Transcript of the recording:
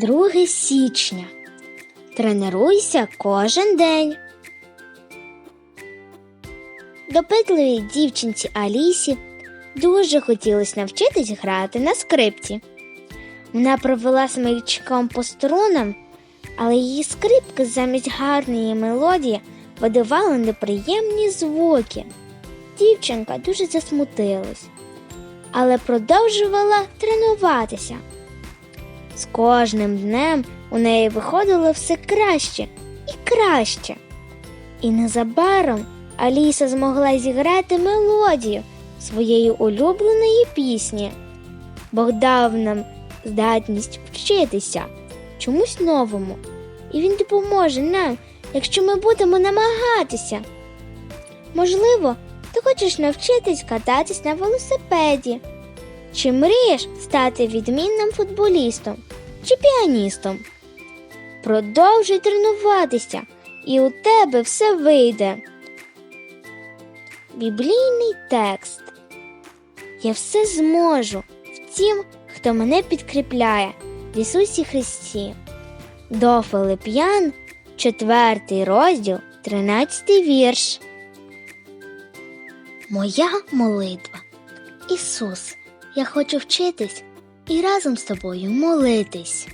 2 січня. Тренуйся кожен день. Допитливій дівчинці Алісі дуже хотілося навчитись грати на скрипці. Вона провела смичком по струнам, але її скрипки замість гарної мелодії видавали неприємні звуки. Дівчинка дуже засмутилась, але продовжувала тренуватися. З кожним днем у неї виходило все краще і краще. І незабаром Аліса змогла зіграти мелодію своєї улюбленої пісні. Бог дав нам здатність вчитися чомусь новому, і він допоможе нам, якщо ми будемо намагатися. Можливо, ти хочеш навчитись кататись на велосипеді, чи мрієш стати відмінним футболістом чи піаністом. Продовжуй тренуватися, і у тебе все вийде. Біблійний текст. Я все зможу в тім, хто мене підкріпляє в Ісусі Христі. До Филип'ян, 4 розділ, 13 вірш. Моя молитва. Ісус, я хочу вчитись і разом з тобою молитись.